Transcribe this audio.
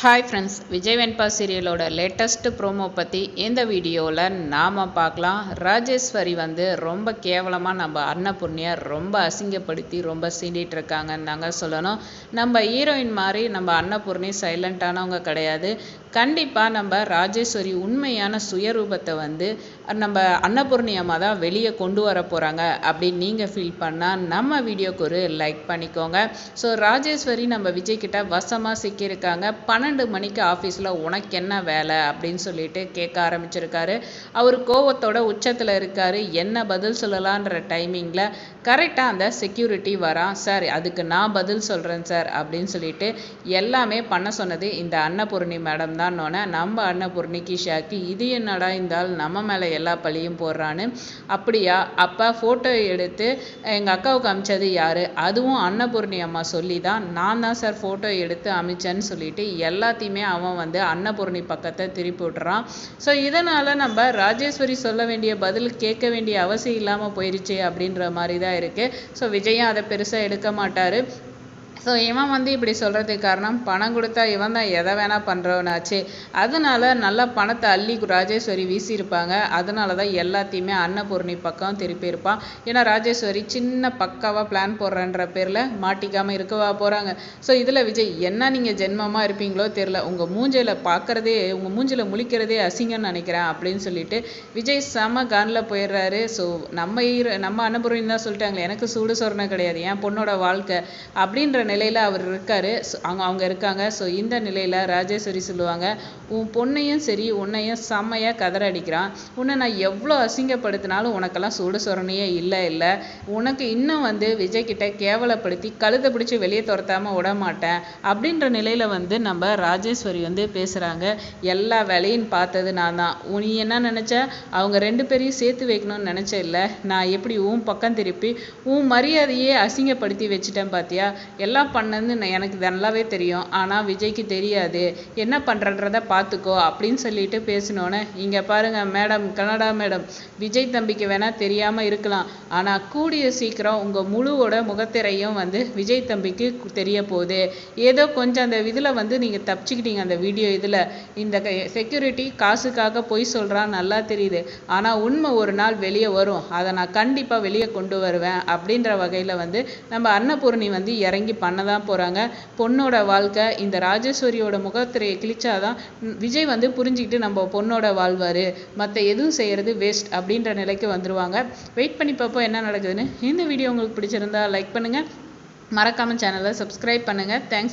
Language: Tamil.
ஹாய் ஃப்ரெண்ட்ஸ் விஜய் வெண்பா சீரியலோட லேட்டஸ்ட் ப்ரோமோ பற்றி இந்த வீடியோவில் நாம் பார்க்கலாம். ராஜேஸ்வரி வந்து ரொம்ப கேவலமாக நம்ம அன்னபூர்ணியை ரொம்ப அசிங்கப்படுத்தி ரொம்ப சீண்டிகிட்டு இருக்காங்கன்னு நாங்கள் சொல்லணும். நம்ம ஹீரோயின் மாதிரி நம்ம அன்னபூர்ணி சைலண்ட்டானவங்க கிடையாது. கண்டிப்பாக நம்ம ராஜேஸ்வரி உண்மையான சுயரூபத்தை வந்து நம்ம அன்னபூர்ணி அம்மா தான் வெளியே கொண்டு வர போகிறாங்க அப்படின்னு நீங்கள் ஃபீல் பண்ணால் நம்ம வீடியோக்கு ஒரு லைக் பண்ணிக்கோங்க. ஸோ ராஜேஸ்வரி நம்ம விஜய்கிட்ட வசமாக சிக்கியிருக்காங்க. பன்னெண்டு மணிக்கு ஆஃபீஸில் உனக்கு என்ன வேலை அப்படின்னு சொல்லிட்டு கேட்க ஆரம்பிச்சிருக்காரு. அவர் கோவத்தோட உச்சத்தில் இருக்காரு. என்ன பதில் சொல்லலான்ற டைமிங்கில் கரெக்டாக அந்த செக்யூரிட்டி வரான். சார் அதுக்கு நான் பதில் சொல்கிறேன் சார் அப்படின்னு சொல்லிட்டு எல்லாமே பண்ண சொன்னது இந்த அன்னபூர்ணி மேடம் தான்னொன்னே நம்ம அன்னபூர்ணிக்கு ஷாக்கு இது என்னடா இருந்தால் நம்ம மேலே எல்லா பழியும் போடுறான்னு. அப்படியா? அப்போ ஃபோட்டோ எடுத்து எங்கள் அக்காவுக்கு அமிச்சது யார்? அதுவும் அன்னபூர்ணி அம்மா சொல்லி தான் நான் தான் சார் ஃபோட்டோ எடுத்து அமிச்சேன்னு சொல்லிட்டு எல்லாத்தையுமே அவன் வந்து அன்னபூர்ணி பக்கத்தை திருப்பி விட்டுறான். ஸோ இதனால் நம்ம ராஜேஸ்வரி சொல்ல வேண்டிய பதில் கேட்க வேண்டிய அவசியம் இல்லாமல் போயிருச்சு அப்படின்ற மாதிரி தான் இருக்குது ஸோ விஜயும் அதை பெருசாக எடுக்க மாட்டார். ஸோ இவன் வந்து இப்படி சொல்கிறதுக்கு காரணம் பணம் கொடுத்தா இவன் தான் எதை வேணால் பண்ணுறவனாச்சு அதனால நல்லா பணத்தை அள்ளி ராஜேஸ்வரி வீசியிருப்பாங்க. அதனால தான் எல்லாத்தையுமே அன்னபூர்ணி பக்கம் திருப்பியிருப்பான் ஏன்னா ராஜேஸ்வரி சின்ன பக்காவாக பிளான் போடுறன்ற பேரில் மாட்டிக்காமல் இருக்கவா போகிறாங்க ஸோ இதில் விஜய் என்ன நீங்கள் ஜென்மமாக இருப்பீங்களோ தெரில உங்கள் மூஞ்சியில் பார்க்குறதே உங்கள் மூஞ்சில் முழிக்கிறதே அசிங்கம்னு நினைக்கிறேன் அப்படின்னு சொல்லிட்டு விஜய் செம கானில் போயிடுறாரு. ஸோ நம்ம நம்ம அன்னபூர்ணி தான் சொல்லிட்டாங்களே எனக்கு சூடு சொரணை கிடையாது. என் பொண்ணோட வாழ்க்கை அப்படின்ற நிலையில் அவர் இருக்கார். அவங்க அவங்க இருக்காங்க. ஸோ இந்த நிலையில் ராஜேஸ்வரி சொல்லுவாங்க உன் பொண்ணையும் சரி உன்னையும் செம்மையாக கதற அடிக்கிறான். உன்னை நான் எவ்வளோ அசிங்கப்படுத்தினாலும் உனக்கெல்லாம் சுடு சொரணையே இல்லை இல்லை. உனக்கு இன்னும் வந்து விஜய் கிட்ட கேவலப்படுத்தி கழுத்தை பிடிச்சி வெளியே துரத்தாமல் விட மாட்டேன். அப்படின்ற நிலையில் வந்து நம்ம ராஜேஸ்வரி வந்து பேசுகிறாங்க எல்லா வேலையும் பார்த்தது நான் தான். நீ என்ன நினச்ச? அவங்க ரெண்டு பேரையும் சேர்த்து வைக்கணும்னு நினச்ச இல்லை. நான் எப்படி உன் பக்கம் திருப்பி உன் மரியாதையே அசிங்கப்படுத்தி வச்சுட்டேன் பார்த்தியா நல்லா பண்ணது எனக்கு நல்லாவே தெரியும். ஆனால் விஜய்க்கு தெரியாது. என்ன பண்ணுறன்றத பார்த்துக்கோ அப்படின்னு சொல்லிட்டு பேசினோன்னே இங்கே பாருங்கள் மேடம் கனடா மேடம் விஜய் தம்பிக்கு வேணால் தெரியாமல் இருக்கலாம். ஆனால் கூடிய சீக்கிரம் உங்கள் முழுவோட முகத்திரையும் வந்து விஜய் தம்பிக்கு தெரிய போகுது. ஏதோ கொஞ்சம் அந்த இதில் வந்து நீங்கள் தப்பிச்சுக்கிட்டீங்க அந்த வீடியோ இதில். இந்த செக்யூரிட்டி காசுக்காக பொய் சொல்கிறான் நல்லா தெரியுது. ஆனால் உண்மை ஒரு நாள் வெளியே வரும். அதை நான் கண்டிப்பாக வெளியே கொண்டு வருவேன் அப்படின்ற வகையில் வந்து நம்ம அன்னபூர்ணி வந்து இறங்கி பண்ண தான் போகிறாங்க பொண்ணோட வாழ்க்கை இந்த ராஜேஸ்வரியோட முகத்திரையை கிழிச்சாதான் விஜய் வந்து புரிஞ்சுக்கிட்டு நம்ம பொண்ணோட வாழ்வார். மற்ற எதுவும் செய்கிறது வேஸ்ட் அப்படின்ற நிலைக்கு வந்துடுவாங்க வெயிட் பண்ணி பார்ப்போம் என்ன நடக்குதுன்னு. இந்த வீடியோ உங்களுக்கு பிடிச்சிருந்தா லைக் பண்ணுங்கள் மறக்காமல் சேனலை சப்ஸ்கிரைப் பண்ணுங்கள் தேங்க்ஸ்